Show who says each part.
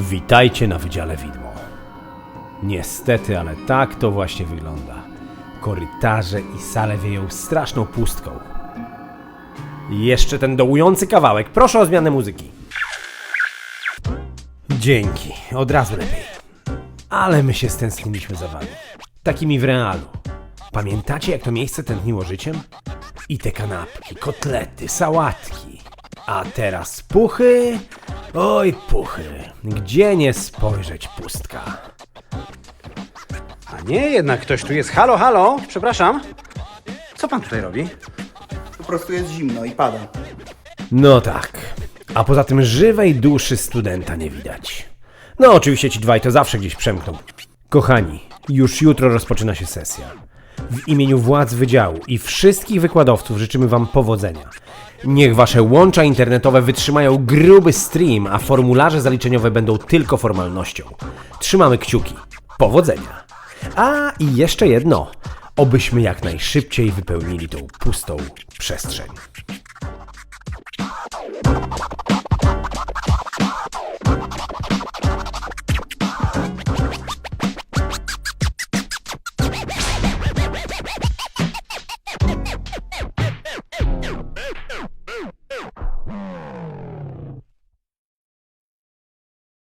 Speaker 1: Witajcie na Wydziale Widmo. Niestety, ale tak to właśnie wygląda. Korytarze i sale wieją straszną pustką. Jeszcze ten dołujący kawałek. Proszę o zmianę muzyki. Dzięki, od razu lepiej. Ale my się stęskniliśmy za wami. Takimi w realu. Pamiętacie, jak to miejsce tętniło życiem? I te kanapki, kotlety, sałatki. A teraz puchy? Oj, puchy. Gdzie nie spojrzeć pustka?
Speaker 2: A nie, jednak ktoś tu jest. Halo, halo, przepraszam. Co pan tutaj robi?
Speaker 3: Po prostu jest zimno i pada.
Speaker 1: No tak. A poza tym żywej duszy studenta nie widać. No oczywiście ci dwaj to zawsze gdzieś przemkną. Kochani, już jutro rozpoczyna się sesja. W imieniu władz wydziału i wszystkich wykładowców życzymy wam powodzenia. Niech wasze łącza internetowe wytrzymają gruby stream, a formularze zaliczeniowe będą tylko formalnością. Trzymamy kciuki. Powodzenia. A i jeszcze jedno. Obyśmy jak najszybciej wypełnili tą pustą przestrzeń.